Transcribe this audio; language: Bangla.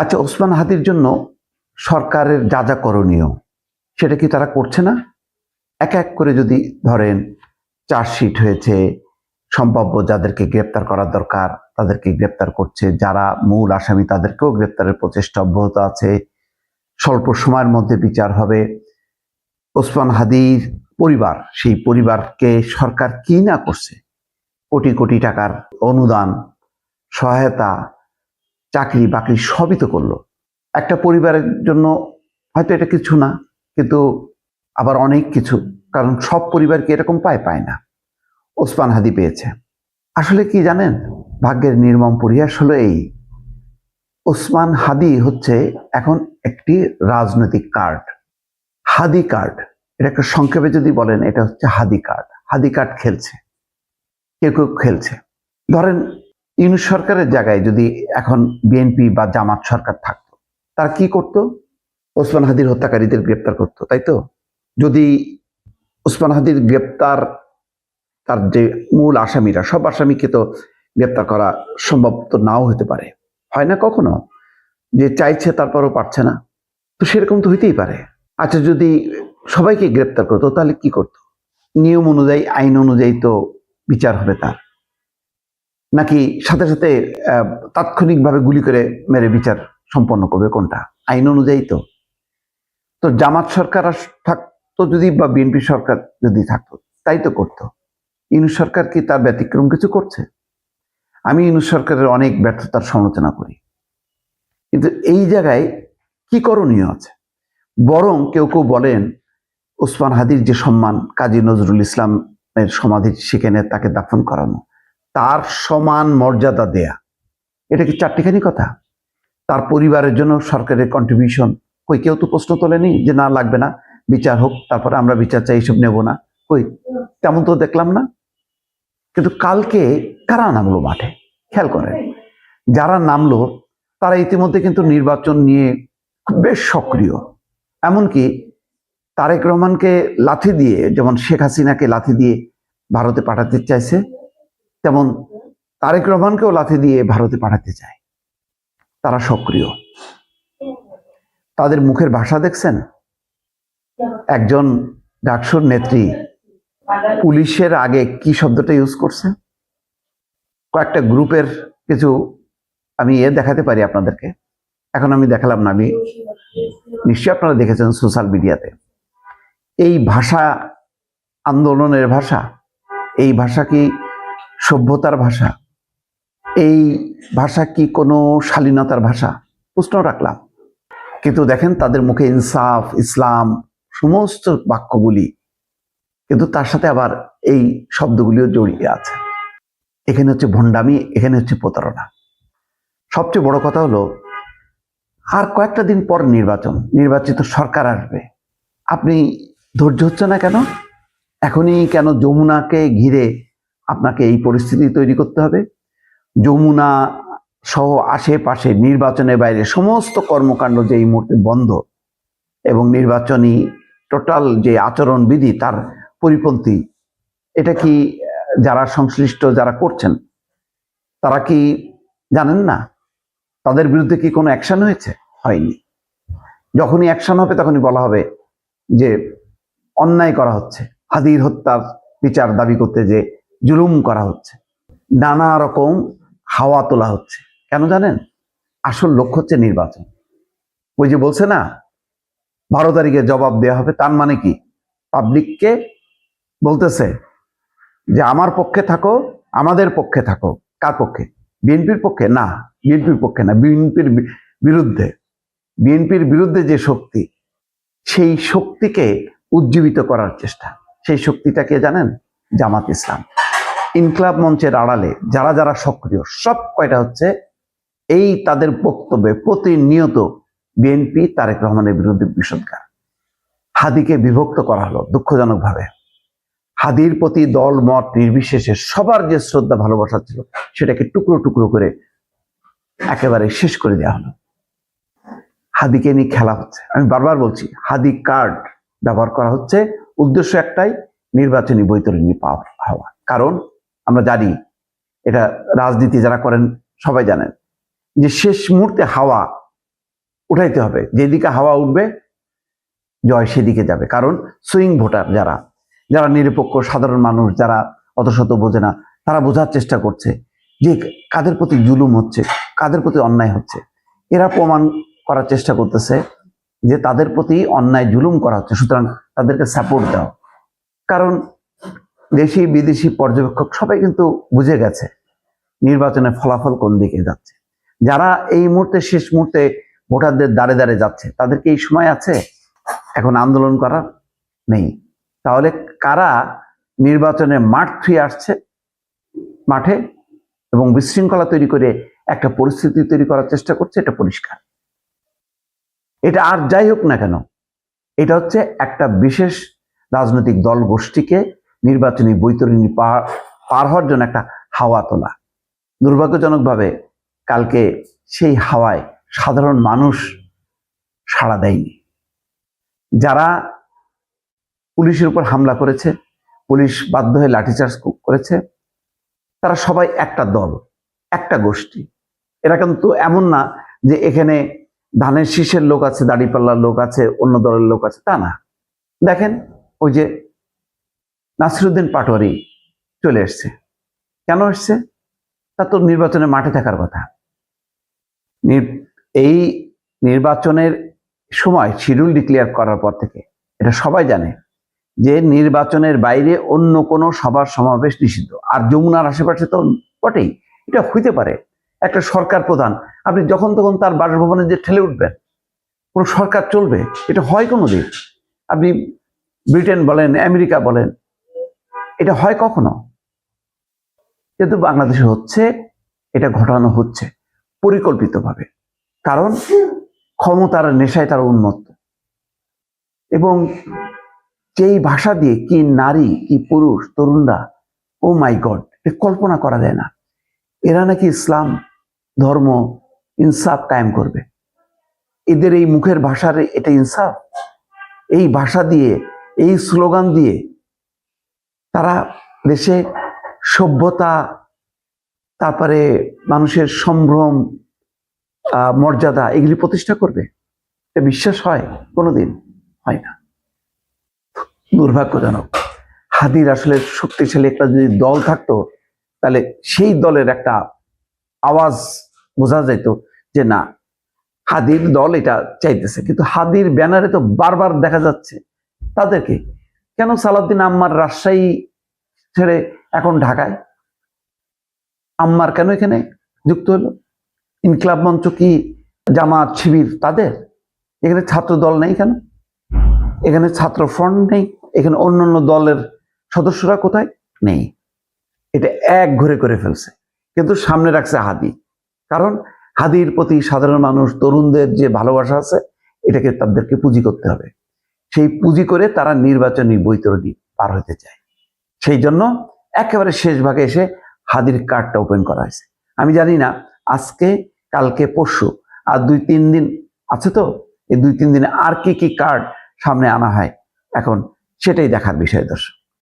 আচ্ছা ওসমান হাদির জন্য সরকারের যা যা করণীয়, সেটা কি তারা করছে না? এক এক করে যদি ধরেন চার্জশিট হয়েছে, সম্ভাব্য যাদেরকে গ্রেপ্তার করার দরকার, তাদেরকে গ্রেপ্তার করছে, যারা মূল আসামি তাদেরকেও গ্রেপ্তারের প্রচেষ্টা অব্যাহত আছে, স্বল্প সময়ের মধ্যে বিচার হবে। ওসমান হাদির পরিবার, সেই পরিবারকে সরকার কি না করছে? কোটি কোটি টাকার অনুদান, সহায়তা চাকরি বাকরি সবই তো করল। একটা পরিবারের জন্য হয়তো এটা কিছু না, কিন্তু আবার অনেক কিছু, কারণ সব পরিবার কি এরকম পায়? পায় না। ওসমান হাদি পেয়েছে। আসলে কি জানেন? ভাগ্যের নির্মম পরিহাস হলো এই। ওসমান হাদি হচ্ছে এখন একটি রাজনৈতিক কার্ড। হাদি কার্ড। এটা একটা সংক্ষেপে যদি বলেন, এটা হচ্ছে হাদি কার্ড। হাদি কার্ড খেলছে। কেউ কেউ খেলছে। ধরেন ইউনিট সরকারের জায়গায় যদি এখন বিএনপি বা জামাত সরকার থাকতো, তারা কি করত? ওসমান হাদির হত্যাকারীদের গ্রেপ্তার করতো, তাই তো? যদি ওসমান হাদির গ্রেপ্তার, তার যে মূল আসামিরা, সব আসামিকে তো গ্রেপ্তার করা সম্ভব তো নাও হতে পারে। হয় না কখনো? যে চাইছে তারপরও পারছে না। তো সেরকম তো হইতেই পারে। আচ্ছা যদি সবাইকে গ্রেপ্তার করতো, তাহলে কি করতো? নিয়ম অনুযায়ী, আইন অনুযায়ী তো বিচার হবে তার। নাকি সাথে সাথে তাৎক্ষণিকভাবে গুলি করে মেরে বিচার সম্পন্ন করবে কোনটা? আইন অনুযায়ী তো। তো জামাত সরকার থাকতো যদি বা বিএনপি সরকার যদি থাকতো, তাই তো করতো। ইউনুস সরকার কি তার ব্যতিক্রম কিছু করছে? আমি ইউনুস সরকারের অনেক ব্যর্থতার সমালোচনা করি। কিন্তু এই জায়গায় কি করণীয় আছে? বরং কেউ কেউ বলেন, ওসমান হাদির যে সম্মান কাজী নজরুল ইসলামের সমাধি সেখানে তাকে দাফন করানো। তার সমান মর্যাদা দেয়া। এটা কি চারটিখানি কথা? তার পরিবারের জন্য সরকারের কন্ট্রিবিউশন কই, কেউ তো প্রশ্ন তোলেনি যে না, লাগবে না। বিচার হোক, তারপরে আমরা বিচার চাই এইসব নেব না। কই, তেমন তো দেখলাম না। কিন্তু কালকে কারা নামলো মাঠে? খেয়াল করেন। যারা নামলো, তারা ইতিমধ্যে কিন্তু নির্বাচন নিয়ে বেশ সক্রিয়। এমনকি তারেক রহমানকে লাথি দিয়ে, যেমন শেখ হাসিনাকে লাথি দিয়ে ভারতে পাঠাতে চাইছে তেমন তারেক রহমানকেও লাথি দিয়ে ভারতে পাঠাতে চায়। তারা সক্রিয়। তাদের মুখের ভাষা দেখছেন? একজন ডাকসুর নেত্রী পুলিশের আগে কি শব্দটা ইউজ করছে? কয়েকটা গ্রুপের কিছু আমি এ দেখাতে পারি আপনাদেরকে। এখন আমি দেখালাম না আমি নিশ্চয়ই আপনারা দেখেছেন সোশ্যাল মিডিয়াতে। এই ভাষা আন্দোলনের ভাষা, এই ভাষা কি সভ্যতার ভাষা। এই ভাষা কি কোনো শালীনতার ভাষা? প্রশ্ন রাখলাম। কিন্তু দেখেন তাদের মুখে ইনসাফ, ইসলাম, সমস্ত বাক্যগুলি। কিন্তু তার সাথে আবার এই শব্দগুলিও জড়িয়ে আছে। এখানে হচ্ছে ভণ্ডামি, এখানে হচ্ছে প্রতারণা। সবচেয়ে বড় কথা হলো, আর কয়েকটা দিন পর নির্বাচন, নির্বাচিত সরকার আসবে। আপনি ধৈর্য হচ্ছে না কেন? এখনই কেন যমুনাকে ঘিরে আপনাকে এই পরিস্থিতি তৈরি করতে হবে। যমুনা সহ আশেপাশে নির্বাচনের বাইরে সমস্ত কর্মকাণ্ড যে এই মুহূর্তে বন্ধ এবং নির্বাচনী টোটাল যে আচরণবিধি তার পরিপন্থী, এটা কি, যারা সংশ্লিষ্ট যারা করছেন, তারা কি জানেন না? তাদের বিরুদ্ধে কি কোনো অ্যাকশন হয়েছে? হয়নি। যখনই অ্যাকশন হবে তখনই বলা হবে যে অন্যায় করা হচ্ছে। হাদির হত্যার বিচার দাবি করতে যে জুলুম করা হচ্ছে। নানা রকম হাওয়া তোলা হচ্ছে। কেন জানেন? আসল লক্ষ্য হচ্ছে নির্বাচন। ওই যে বলছে না, বারো তারিখে জবাব দেওয়া হবে, তার মানে কি? পাবলিককে বলতেছে যে, আমার পক্ষে থাকো, আমাদের পক্ষে থাকো। কার পক্ষে? বিএনপির পক্ষে? না, বিএনপির পক্ষে না, বিএনপির বিরুদ্ধে। বিএনপির বিরুদ্ধে যে শক্তি, সেই শক্তিকে উজ্জীবিত করার চেষ্টা। সেই শক্তিটাকে জানেন? জামাত ইসলাম। ইনকলাব মঞ্চের আড়ালে যারা যারা সক্রিয়, সব কয়টা হচ্ছে এই তাদের বক্তব্যে প্রতিনিয়ত বিএনপি তারেক রহমানের বিরুদ্ধে বিষদগার। হাদিকে বিভক্ত করা হলো দুঃখজনকভাবে। হাদির প্রতি দল, মত নির্বিশেষে সবার যে শ্রদ্ধা, ভালোবাসা ছিল, সেটাকে টুকরো টুকরো করে একেবারে শেষ করে দেওয়া হলো। হাদিকে নিয়ে খেলা হচ্ছে। আমি বারবার বলছি, হাদি কার্ড ব্যবহার করা হচ্ছে। উদ্দেশ্য একটাই, নির্বাচনী বৈতরণী পাওয়া। হওয়া কারণ আমরা জানি এটা রাজনীতি যারা করেন সবাই জানেন যে শেষ মুহূর্তে হাওয়া উঠাইতে হবে। যেদিকে হাওয়া উঠবে, জয় সেদিকে যাবে। কারণ সুইং ভোটার যারা যারা নিরপেক্ষ, সাধারণ মানুষ, যারা অত শত বোঝে না, তারা বোঝার চেষ্টা করছে যে কাদের প্রতি জুলুম হচ্ছে, কাদের প্রতি অন্যায় হচ্ছে। এরা প্রমাণ করার চেষ্টা করতেছে যে তাদের প্রতি অন্যায় জুলুম করা হচ্ছে, সুতরাং তাদেরকে সাপোর্ট দাও কারণ দেশি, বিদেশি পর্যবেক্ষক সবাই কিন্তু বুঝে গেছে নির্বাচনের ফলাফল কোন দিকে যাচ্ছে। যারা এই মুহূর্তে, শেষ মুহূর্তে ভোটারদের দাঁড়ে দাঁড়ে যাচ্ছে তাদেরকে এই সময় আছে? এখন আন্দোলন করার নেই। তাহলে কারা নির্বাচনে মাঠ ফিরে আসছে মাঠে এবং বিশৃঙ্খলা তৈরি করে একটা পরিস্থিতি তৈরি করার চেষ্টা করছে, এটা পরিষ্কার। এটা আর যাই হোক না কেন, এটা হচ্ছে একটা বিশেষ রাজনৈতিক দল গোষ্ঠীকে নির্বাচনী বৈতরণী পার পার হওয়ার জন্য একটা হাওয়া তোলা। দুর্ভাগ্যজনকভাবে কালকে সেই হাওয়ায় সাধারণ মানুষ সাড়া দেয়নি। যারা পুলিশের উপর হামলা করেছে, পুলিশ বাধ্য হয়ে লাঠিচার্জ করেছে, তারা সবাই একটা দল, একটা গোষ্ঠী। এরা কিন্তু এমন না যে এখানে ধানের শীষের লোক আছে, দাড়িপাল্লার লোক আছে, অন্য দলের লোক আছে, তা না। দেখেন ওই যে নাসিরুদ্দিন পাটোয়ারি চলে এসছে। কেন এসছে? তা তো নির্বাচনে মাঠে থাকার কথা। এই নির্বাচনের সময় শিডিউল ডিক্লেয়ার করার পর থেকে, এটা সবাই জানে যে নির্বাচনের বাইরে অন্য কোনো সভার সমাবেশ নিষিদ্ধ। আর যমুনার আশেপাশে তো বটেই, এটা হইতে পারে। একটা সরকার প্রধান, আপনি যখন তখন তার বাসভবনে যে ঠেলে উঠবেন, কোনো সরকার চলবে, এটা হয় কোনো দিন। আপনি ব্রিটেন বলেন, আমেরিকা বলেন এটা হয় কখনো? কিন্তু বাংলাদেশে হচ্ছে, এটা ঘটানো হচ্ছে পরিকল্পিতভাবে। কারণ ক্ষমতার নেশায় তারা উন্মত্ত। এবং যেই ভাষা দিয়ে কি নারী, কি পুরুষ, তরুণরা, ও মাই গড কল্পনা করা যায় না। এরা নাকি ইসলাম, ধর্ম, ইনসাফ কায়েম করবে। এদের এই মুখের ভাষার এটা ইনসাফ? এই ভাষা দিয়ে, এই স্লোগান দিয়ে তারা দেশে সভ্যতা, তারপরে মানুষের সম্ভ্রম মর্যাদা এগুলি প্রতিষ্ঠা করবে। বিশ্বাস হয়, কোনোদিন হয় না। দুর্ভাগ্যজনক। হাদির আসলে শক্তিশালী একটা যদি দল থাকতো, তাহলে সেই দলের একটা আওয়াজ বোঝা যেত যে, না, হাদির দল এটা চাইতেছে। কিন্তু হাদির ব্যানারে তো বারবার দেখা যাচ্ছে তাদেরকে। কেন সালাউদ্দিন আম্মার রাজশাহী ছেড়ে এখন ঢাকায়। আম্মার কেন এখানে যুক্ত হলো? ইনকলাব মঞ্চ কি জামাত শিবির তাদের? এখানে ছাত্র দল নেই কেন? এখানে ছাত্র ফ্রন্ট নেই? এখানে অন্য অন্য দলের সদস্যরা কোথায়? নেই। এটা এক ঘুরে করে ফেলছে। কিন্তু সামনে রাখছে হাদি। কারণ হাদির প্রতি সাধারণ মানুষ, তরুণদের যে ভালোবাসা আছে, এটাকে তাদেরকে পুঁজি করতে হবে। সেই পুঁজি করে তারা নির্বাচনী বৈতরণী পার হতে চায়। সেই জন্য একেবারে শেষ ভাগে এসে হাদির কার্ডটা ওপেন করা হয়েছে। আমি জানি না, আজকে, কালকে, পরশু, আর দুই, তিন দিন আছে তো? এই দুই, তিন দিনে আর কি কি কার্ড সামনে আনা হয়? এখন সেটাই দেখার বিষয় দর্শক।